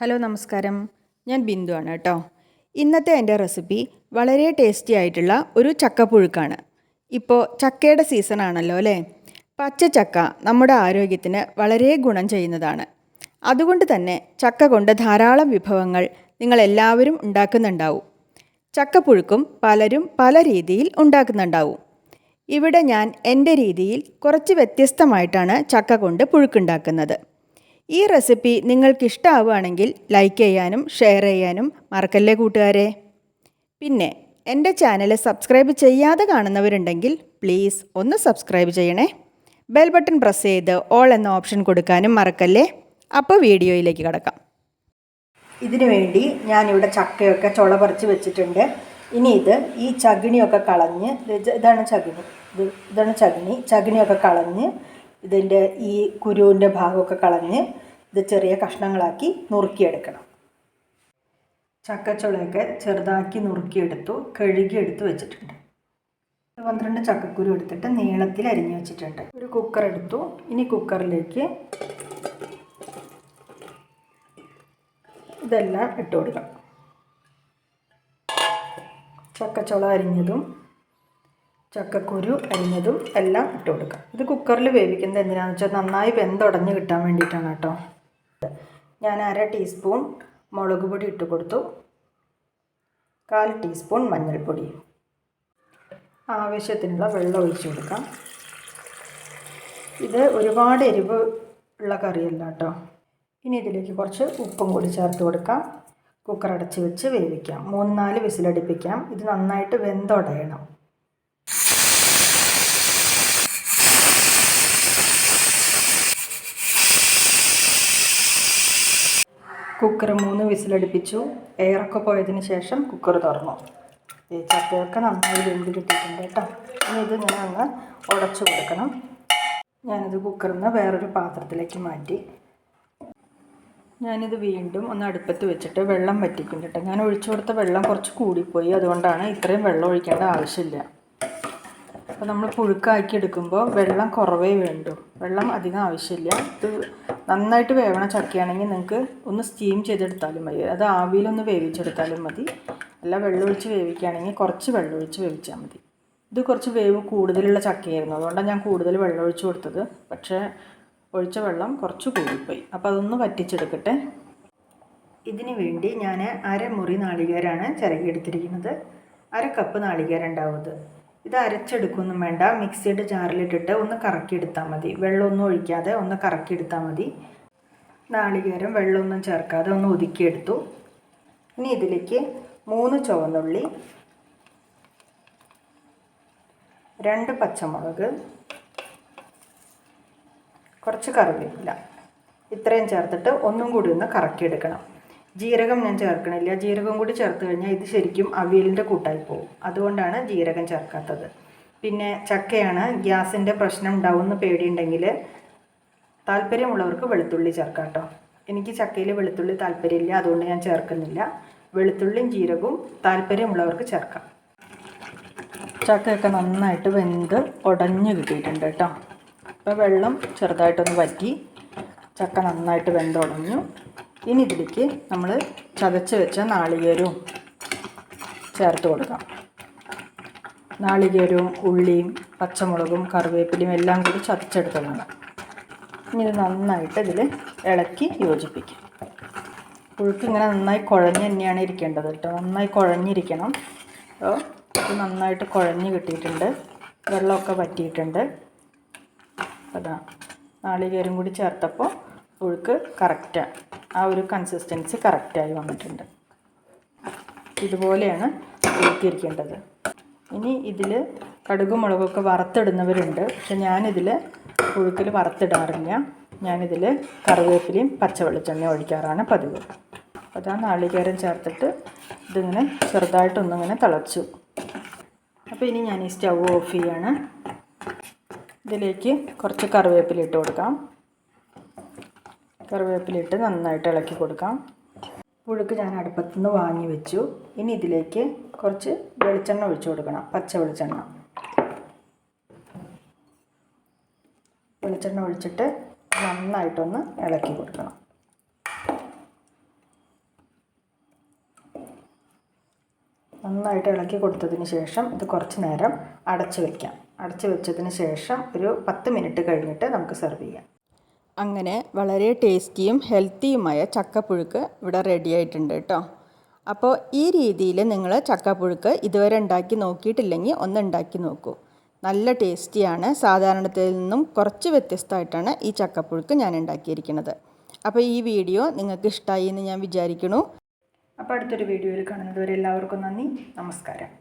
Hello നമസ്കാരം. ഞാൻ ബിന്ദു ആണ് കേട്ടോ. ഇന്നത്തെ എന്റെ റെസിപ്പി വളരെ ടേസ്റ്റി ആയിട്ടുള്ള ഒരു ചക്കപ്പുഴുക്കാണ്. ഇപ്പോൾ ചക്കയുടെ സീസൺ ആണല്ലോ അല്ലേ? പച്ച ചക്ക നമ്മുടെ ആരോഗ്യത്തിന് വളരെ ഗുണം ചെയ്യുന്നതാണ്. അതുകൊണ്ട് തന്നെ ചക്ക കൊണ്ട് ധാരാളം വിഭവങ്ങൾ നിങ്ങളെല്ലാവരും ഉണ്ടാക്കുന്നുണ്ടാവും. ചക്കപ്പുഴുക്കും പലരും പല രീതിയിൽ ഉണ്ടാക്കുന്നുണ്ടാവും. ഇവിടെ ഞാൻ എന്റെ രീതിയിൽ കുറച്ച് വ്യത്യസ്തമായിട്ടാണ് ചക്ക കൊണ്ട് പുഴുക്കുണ്ടാക്കുന്നത് ഈ റെസിപ്പി നിങ്ങൾക്കിഷ്ടമാവുകയാണെങ്കിൽ ലൈക്ക് ചെയ്യാനും ഷെയർ ചെയ്യാനും മറക്കല്ലേ കൂട്ടുകാരെ? പിന്നെ എന്റെ ചാനൽ സബ്സ്ക്രൈബ് ചെയ്യാതെ കാണുന്നവരുണ്ടെങ്കിൽ പ്ലീസ് ഒന്ന് സബ്സ്ക്രൈബ് ചെയ്യണേ. ബെൽ ബട്ടൺ പ്രസ് ചെയ്ത് ഓൾ എന്ന ഓപ്ഷൻ കൊടുക്കാനും മറക്കല്ലേ? അപ്പോൾ വീഡിയോയിലേക്ക് കിടക്കാം. ഇതിനു വേണ്ടി ഞാനിവിടെ ചക്കയൊക്കെ ചുള പറിച്ച് വെച്ചിട്ടുണ്ട്. ഇനി ഇത് ഈ ചകിണിയൊക്കെ കളഞ്ഞ് ഇതാണ് ചകിണി. ഇത് ഇതാണ് ചകിണി. ചകിണിയൊക്കെ കളഞ്ഞ് ഇതിന്റെ ഈ കുരുവിന്റെ ഭാഗമൊക്കെ കളഞ്ഞ് ഇത് ചെറിയ കഷ്ണങ്ങളാക്കി നുറുക്കിയെടുക്കണം. ചക്കച്ചുളയൊക്കെ ചെറുതാക്കി നുറുക്കിയെടുത്തു കഴുകിയെടുത്ത് വെച്ചിട്ടുണ്ട്. പന്ത്രണ്ട് ചക്കക്കുരു എടുത്തിട്ട് നീളത്തിൽ അരിഞ്ഞു വെച്ചിട്ടുണ്ട്. ഒരു കുക്കർ എടുത്തു. ഇനി കുക്കറിലേക്ക് ഇതെല്ലാം ഇട്ട് കൊടുക്കണം. ചക്കച്ചുള അരിഞ്ഞതും ചക്കക്കുരു അരിഞ്ഞതും എല്ലാം ഇട്ട് കൊടുക്കുക. ഇത് കുക്കറിൽ വേവിക്കുന്നത് എന്തിനാണെന്ന് വെച്ചാൽ നന്നായി വെന്തുടഞ്ഞ് കിട്ടാൻ വേണ്ടിയിട്ടാണ് കേട്ടോ. ഞാൻ അര ടീസ്പൂൺ മുളക് പൊടി ഇട്ട് കൊടുത്തു. കാൽ ടീസ്പൂൺ മഞ്ഞൾപ്പൊടി. ആവശ്യത്തിനുള്ള വെള്ളം ഒഴിച്ച് കൊടുക്കാം. ഇത് ഒരുപാട് എരിവ് ഉള്ള കറിയല്ല കേട്ടോ. ഇനി ഇതിലേക്ക് കുറച്ച് ഉപ്പും കൂടി ചേർത്ത് കൊടുക്കാം. കുക്കർ അടച്ച് വെച്ച് വേവിക്കാം. മൂന്ന് നാല് വിസിലടിപ്പിക്കാം. ഇത് നന്നായിട്ട് വെന്തുടയണം. കുക്കർ മൂന്ന് വിസിലടുപ്പിച്ചു. എയറൊക്കെ പോയതിന് ശേഷം കുക്കർ തുറന്നു. ഈ ചക്കയൊക്കെ നന്നായി വെന്ത് കിട്ടിയിട്ടുണ്ട് കേട്ടോ. ഇനി ഇത് ഞാൻ അങ്ങ് ഉടച്ചു കൊടുക്കണം. ഞാനിത് കുക്കറിൽ നിന്ന് വേറൊരു പാത്രത്തിലേക്ക് മാറ്റി. ഞാനിത് വീണ്ടും ഒന്ന് അടുപ്പത്ത് വെച്ചിട്ട് വെള്ളം വറ്റിക്കും കേട്ടോ. ഞാൻ ഒഴിച്ചു കൊടുത്ത വെള്ളം കുറച്ച് കൂടിപ്പോയി. അതുകൊണ്ടാണ് ഇത്രയും വെള്ളം ഒഴിക്കേണ്ട ആവശ്യമില്ല. അപ്പോൾ നമ്മൾ പുഴുക്കാക്കി എടുക്കുമ്പോൾ വെള്ളം കുറവേ വേണ്ടൂ. വെള്ളം അധികം ആവശ്യമില്ല. ഇത് നന്നായിട്ട് വേവണ ചക്കയാണെങ്കിൽ നിങ്ങൾക്ക് ഒന്ന് സ്റ്റീം ചെയ്തെടുത്താലും മതി. അത് ആവിയിലൊന്ന് വേവിച്ചെടുത്താലും മതി. അല്ല വെള്ളമൊഴിച്ച് വേവിക്കുകയാണെങ്കിൽ കുറച്ച് വെള്ളമൊഴിച്ച് വേവിച്ചാൽ മതി. ഇത് കുറച്ച് വേവ് കൂടുതലുള്ള ചക്കയായിരുന്നു. അതുകൊണ്ടാണ് ഞാൻ കൂടുതൽ വെള്ളമൊഴിച്ച് കൊടുത്തത്. പക്ഷേ ഒഴിച്ച വെള്ളം കുറച്ച് കൂടിപ്പോയി. അപ്പോൾ അതൊന്ന് വറ്റിച്ചെടുക്കട്ടെ. ഇതിന് വേണ്ടി ഞാൻ അരമുറി നാളികേരാണ് ചിരകിയെടുത്തിരിക്കുന്നത്. അര കപ്പ് നാളികേരം ഉണ്ടാവുന്നത് ഇത് അരച്ചെടുക്കൊന്നും വേണ്ട. മിക്സിയുടെ ജാറിലിട്ടിട്ട് ഒന്ന് കറക്കിയെടുത്താൽ മതി. വെള്ളമൊന്നും ഒഴിക്കാതെ ഒന്ന് കറക്കിയെടുത്താൽ മതി. നാളികേരം വെള്ളമൊന്നും ചേർക്കാതെ ഒന്ന് ഒതുക്കിയെടുത്തു. ഇനി ഇതിലേക്ക് മൂന്ന് ചുവന്നുള്ളി രണ്ട് പച്ചമുളക് കുറച്ച് കറിവേപ്പില. ഇത്രയും ചേർത്തിട്ട് ഒന്നും കൂടി ഒന്ന് കറക്കിയെടുക്കണം. ജീരകം ഞാൻ ചേർക്കണില്ല. ജീരകം കൂടി ചേർത്ത് കഴിഞ്ഞാൽ ഇത് ശരിക്കും അവിയലിന്റെ കൂട്ടായി പോകും. അതുകൊണ്ടാണ് ജീരകം ചേർക്കാത്തത്. പിന്നെ ചക്കയാണ് ഗ്യാസിന്റെ പ്രശ്നം ഉണ്ടാവുമെന്ന് പേടിയുണ്ടെങ്കിൽ താല്പര്യമുള്ളവർക്ക് വെളുത്തുള്ളി ചേർക്കാം കേട്ടോ. എനിക്ക് ചക്കയിൽ വെളുത്തുള്ളി താല്പര്യമില്ല അതുകൊണ്ട് ഞാൻ ചേർക്കുന്നില്ല. വെളുത്തുള്ളിയും ജീരകവും താല്പര്യമുള്ളവർക്ക് ചേർക്കാം. ചക്കയൊക്കെ നന്നായിട്ട് വെന്ത് ഉടഞ്ഞു കിട്ടിയിട്ടുണ്ട് കേട്ടോ. അപ്പോൾ വെള്ളം ചെറുതായിട്ടൊന്ന് വറ്റി. ചക്ക നന്നായിട്ട് വെന്തുടഞ്ഞു ഇനി ഇതിലേക്ക് നമ്മൾ ചതച്ച് വെച്ച നാളികേരവും ചേർത്ത് കൊടുക്കാം. നാളികേരവും ഉള്ളിയും പച്ചമുളകും കറിവേപ്പിലയും എല്ലാം കൂടി ചതച്ചെടുത്തതാണ് ഇനി ഇത് നന്നായിട്ട് ഇതിൽ ഇളക്കി യോജിപ്പിക്കും. പുഴുക്ക് ഇങ്ങനെ നന്നായി കുഴഞ്ഞ് തന്നെയാണ് ഇരിക്കേണ്ടത് കേട്ടോ. നന്നായി കുഴഞ്ഞിരിക്കണം. അപ്പോൾ ഇത് നന്നായിട്ട് കുഴഞ്ഞ് കിട്ടിയിട്ടുണ്ട്. വെള്ളമൊക്കെ പറ്റിയിട്ടുണ്ട് അതാ നാളികേരം കൂടി ചേർത്തപ്പോൾ പുഴുക്ക് കറക്റ്റാണ് ആ ഒരു കൺസിസ്റ്റൻസി കറക്റ്റായി വന്നിട്ടുണ്ട്. ഇതുപോലെയാണ് ഇരിക്കേണ്ടത് ഇനി ഇതിൽ കടുകും മുളകൊക്കെ വറുത്തിടുന്നവരുണ്ട്. പക്ഷെ ഞാനിതിൽ പുഴുക്കിൽ വറുത്തിടാറില്ല. ഞാനിതിൽ കറിവേപ്പിലയും പച്ച വെളിച്ചെണ്ണ ഒഴിക്കാറാണ് പതിവ്. അപ്പോൾ ആ നാളികേരം ചേർത്തിട്ട് ഇതിങ്ങനെ ചെറുതായിട്ടൊന്നിങ്ങനെ തിളച്ചു. അപ്പോൾ ഇനി ഞാൻ ഈ സ്റ്റൗ ഓഫ് ചെയ്യാണ്. ഇതിലേക്ക് കുറച്ച് കറിവേപ്പില ഇട്ട് കൊടുക്കാം. കറിവേപ്പിലിട്ട് നന്നായിട്ട് ഇളക്കി കൊടുക്കാം. പുഴുക്ക് ഞാൻ അടുപ്പത്തു നിന്ന് വാങ്ങി വെച്ചു. ഇനി ഇതിലേക്ക് കുറച്ച് വെളിച്ചെണ്ണ ഒഴിച്ചു കൊടുക്കണം. പച്ച വെളിച്ചെണ്ണ. വെളിച്ചെണ്ണ ഒഴിച്ചിട്ട് നന്നായിട്ടൊന്ന് ഇളക്കി കൊടുക്കണം. നന്നായിട്ട് ഇളക്കി കൊടുത്തതിന് ശേഷം ഇത് കുറച്ച് നേരം അടച്ചു വയ്ക്കാം അടച്ചു വെച്ചതിന് ശേഷം ഒരു പത്ത് മിനിറ്റ് കഴിഞ്ഞിട്ട് നമുക്ക് സെർവ് ചെയ്യാം. അങ്ങനെ വളരെ ടേസ്റ്റിയും ഹെൽത്തിയുമായ ചക്കപ്പുഴുക്ക് ഇവിടെ റെഡി ആയിട്ടുണ്ട് കേട്ടോ. അപ്പോൾ ഈ രീതിയിൽ നിങ്ങൾ ചക്കപ്പുഴുക്ക് ഇതുവരെ ഉണ്ടാക്കി നോക്കിയിട്ടില്ലെങ്കിൽ ഒന്ന് ഉണ്ടാക്കി നോക്കൂ. നല്ല ടേസ്റ്റിയാണ് സാധാരണത്തിൽ നിന്നും കുറച്ച് വ്യത്യസ്തമായിട്ടാണ് ഈ ചക്കപ്പുഴുക്ക് ഞാൻ ഉണ്ടാക്കിയിരിക്കുന്നത്. അപ്പോൾ ഈ വീഡിയോ നിങ്ങൾക്ക് ഇഷ്ടമായി എന്ന് ഞാൻ വിചാരിക്കുന്നു. അപ്പോൾ അടുത്തൊരു വീഡിയോയിൽ കാണുന്നത് വരെ എല്ലാവർക്കും നന്ദി. നമസ്കാരം.